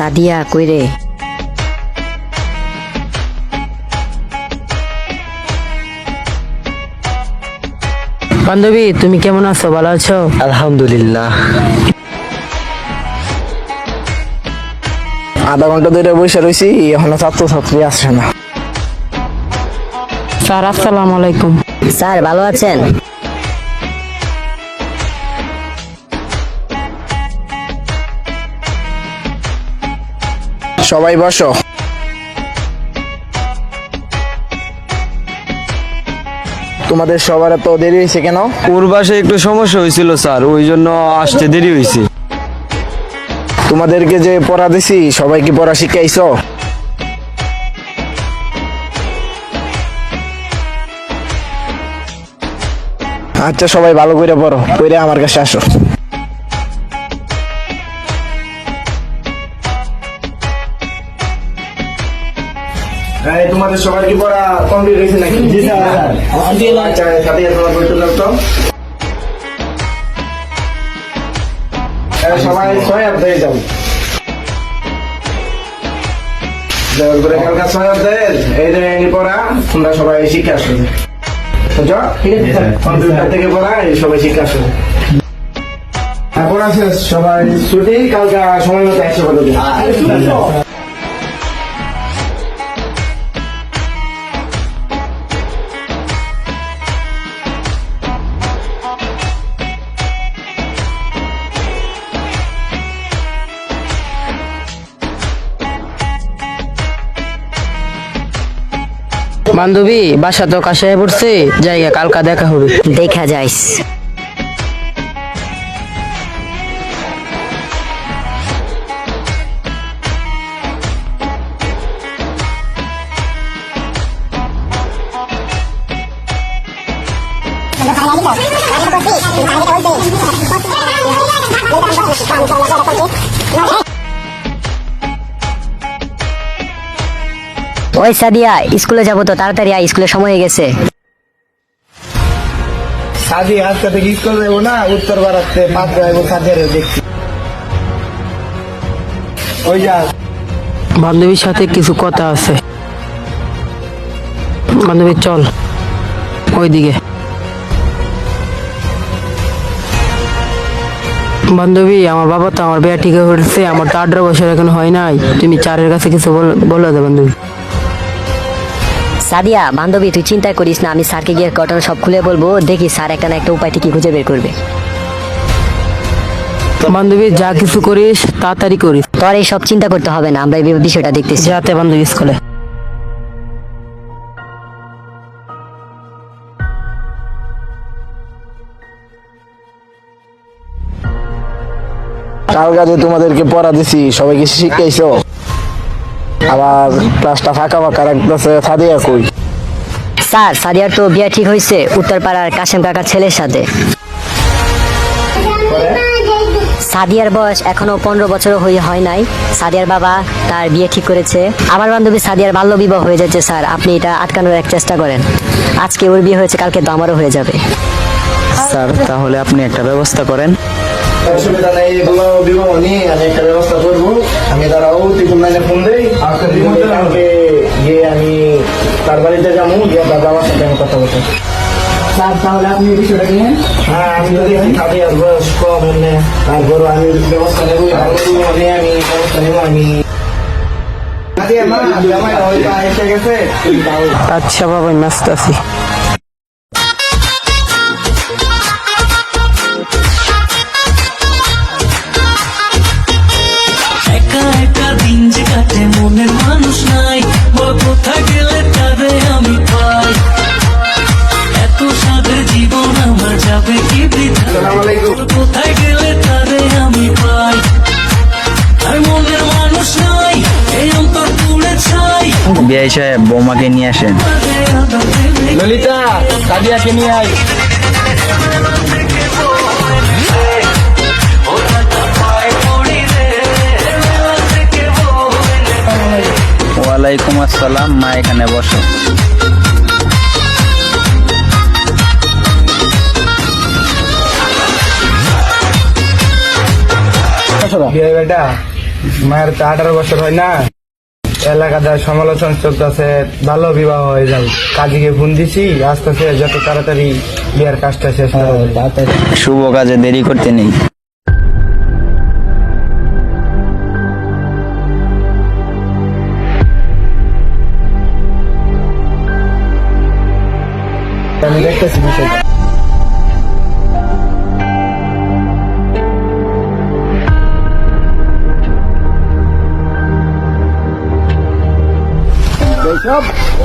সাদিয়া কইরে বান্ধবী তুমি কেমন আছো? ভালো আছো? আলহামদুলিল্লাহ। আধা ঘণ্টা ধরে বসে রয়েছি এখনও ছাত্র ছাত্রী আসছে না। স্যার আসসালামু আলাইকুম। স্যার ভালো আছেন? সবাই বসো। তোমাদের সবার এত দেরি হয়েছে কেন? ওর বাসায় একটু সমস্যা হয়েছিল স্যার। ওই জন্য আসতে দেরি হয়েছে। তোমাদেরকে যে পড়া দিছি সবাইকে পড়া শিখাইছো? আচ্ছা সবাই ভালো করে পড়ো পড়ে আমার কাছে আসো। এই, তোমাদের সবার কি পড়া কমপ্লিট হয়েছে নাকি? জি স্যার সাথে তোমার বইটা দাও তো। এই, সবাই ছয় অধ্যায়ে যাও। সবাই শিখে আসবে? ঠিক কম্পিউটার থেকে পড়া এই সবাই শিখে আসবে তারপর আছে সবাই ছুটি কালকা সময় মতো একশো করে দিন বান্ধবী বাসা তো কাছে পড়ছে জায়গা কালকা দেখা হবে। দেখা যাইস ওই সাদিয়া স্কুলে যাব তো তাড়াতাড়ি আয় স্কুলের সময় হয়ে গেছে। আজকে থেকে স্কুল যাব না উত্তর ভারতে পাঁচ যাব সাজের দেখছি। ওই যা। বান্ধবীর সাথে কিছু কথা আছে। বান্ধবী চল। ওইদিকে। বান্ধবী আমার বাবা তো আমার বিয়া ঠিক হয়েছে আমার তো আঠারো বছর এখন হয় নাই। তুমি চারের কাছে কিছু বল- বলে দে বান্ধবী। সাদিয়া বান্ধবী তুই চিন্তা করিস না আমি স্যারকে গিয়ে ঘটনা সব খুলে বলব। দেখি স্যার একটা না একটা উপায় ঠিকই খুঁজে বের করবে। বান্ধবী যা কিছু করিস তাড়াতাড়ি করিস। তোর এই সব চিন্তা করতে হবে না আমরা এই বিষয়টা দেখতেছি। যাতে বান্ধবী স্কুলে। কাল কাজে তোমাদেরকে পড়া দিছি সবাইকে শিখাইছো আবার ক্লাসটা ফাঁকা ফাঁকা রাখতেছে সাদিয়া কই? স্যার সাদিয়ার তো বিয়ে ঠিক হয়েছে উত্তরপাড়ার কাশেম কাকার ছেলের সাথে। সাদিয়ার বয়স এখনও পনেরো বছর হয়ে হয় নাই। সাদিয়ার বাবা তার বিয়ে ঠিক করেছে। আমার বান্ধবী সাদিয়ার বাল্য বিবাহ হয়ে যাচ্ছে স্যার। আপনি এটা আটকানোর এক চেষ্টা করেন। আজকে ওর বিয়ে হয়েছে কালকে তো আমারও হয়ে যাবে। স্যার তাহলে আপনি একটা ব্যবস্থা করেন। অসুবিধা নেই এগুলো বিবাহ নিয়ে আমি একটা ব্যবস্থা করব। আমি দাঁড়াও ত্রিপুল লাইনে ফোন দেই। কালকে গিয়ে আমি তার বাড়িতে যাব গিয়ে তার বাবার সাথে আমি কথা বলতে স্যার তাহলে আপনি বিষয়টা নিয়ে হ্যাঁ আমি যদি কম এমনি। তারপর আমি ব্যবস্থা নেব ভালো আমি ব্যবস্থা নেব আমি আচ্ছা বাবা আমি আসতেছি আলাইকুম। কোথায় গেলে তারে আমি পাই? আর মনের মানুষ নাই এই অন্তর তুলে ছাই। বিআই সাহেব বৌমাকে নিয়ে আসেন। ললিতা সাদিয়াকে নিয়ে আয়। ওয়ালাইকুম আসসালাম মা এখানে বসো। বিয়ে বেটা মায়ের তো আঠারো বছর হয় না। এলাকাতে সমালোচনা চলতেছে ভালো বিবাহ হয়ে যাবে। কাজীকে ফোন দিছি আস্তে আস্তে যত তাড়াতাড়ি বিয়ের কাজটা শেষ হবে শুভ কাজে দেরি করতে নেই।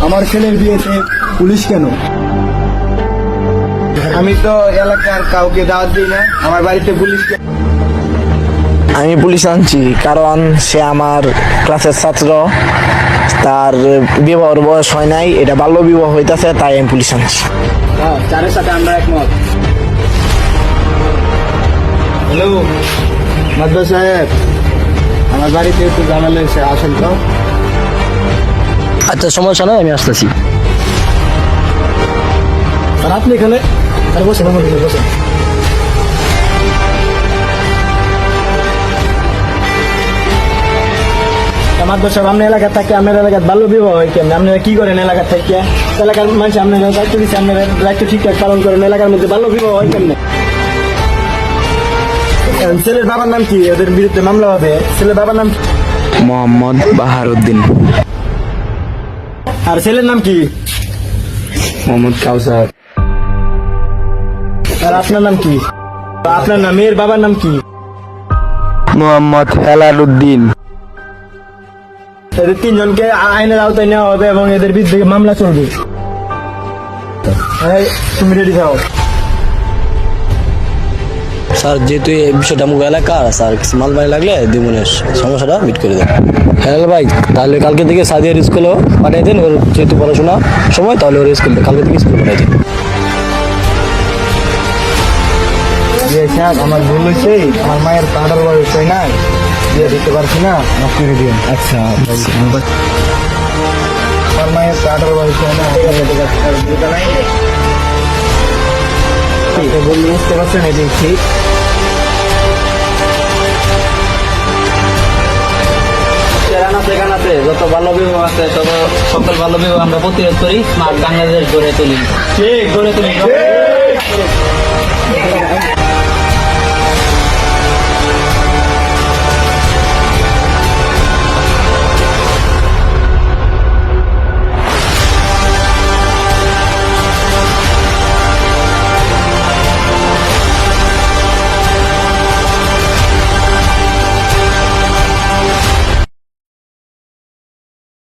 আমার ছেলের বিয়েতে পুলিশ কেন? আমি তো এলাকার কাউকে দাওয়াত দিই না আমার বাড়িতে পুলিশ আমি পুলিশ আনছি কারণ সে আমার ক্লাসের ছাত্র। তার বিবাহর বয়স হয় নাই এটা বাল্য বিবাহ হইতাছে তাই আমি পুলিশ আনছি। চারের সাথে আমরা একমত। হ্যালো মাদ্দ সাহেব আমার বাড়িতে একটু জানালে সে আসেন তো। আচ্ছা সমস্যা নয় আমি আসতেছি। আর আপনি এখানে আর বসেন আমার বসেন। আমার তো সব আপনার এলাকার থাকে আপনার এলাকার বাল্য বিবাহ হয় কেমন? আপনারা কি করেন এলাকার থেকে? এলাকার মানুষ আপনারা দায়িত্ব দিচ্ছে আপনারা দায়িত্ব ঠিকঠাক পালন করেন এলাকার মধ্যে বাল্য বিবাহ হয় কেমনে? ছেলের বাবার নাম কি? ওদের বিরুদ্ধে মামলা হবে। ছেলের বাবার নাম মোহাম্মদ বাহারুদ্দিন। আর ছেলের নাম কি? মোহাম্মদ কাউসার। আর আপনার নাম কি? আপনার নাম মেয়ের বাবার নাম কি? মোহাম্মদ হেলাল উদ্দিন। এদের তিনজনকে আইনের আওতায় নেওয়া হবে এবং এদের বিরুদ্ধে মামলা চলবে। তুমি রেডি থাও স্যার যেহেতু এই বিষয়টা আমার এলাকার স্যার কিছু মালবানি লাগলে দুই মনের সমস্যাটা মিট করে দেন। হ্যাঁ ভাই তাহলে কালকে থেকে সাদিয়ার স্কুলেও পাঠিয়ে দেন ওর যেহেতু পড়াশোনা সময় তাহলে ওর স্কুল কালকে থেকে স্কুলে পাঠিয়ে দেন। আমার ভুল হয়েছে আমার মায়ের পাটার বয়স হয় না দিয়ে দিতে পারছি না মাফ করে দিন আচ্ছা আমার মায়ের পাটার বয়স হয় না পারছি না, বুঝতে ভুল পারছেন এটি ঠিক সেখানে যত বাল্য বিভাগ আছে তত সকল বাল্য বিভাগ আমরা প্রতিরোধ করি স্মার্ট বাংলাদেশ গড়ে তুলি ঠিক গড়ে তুলি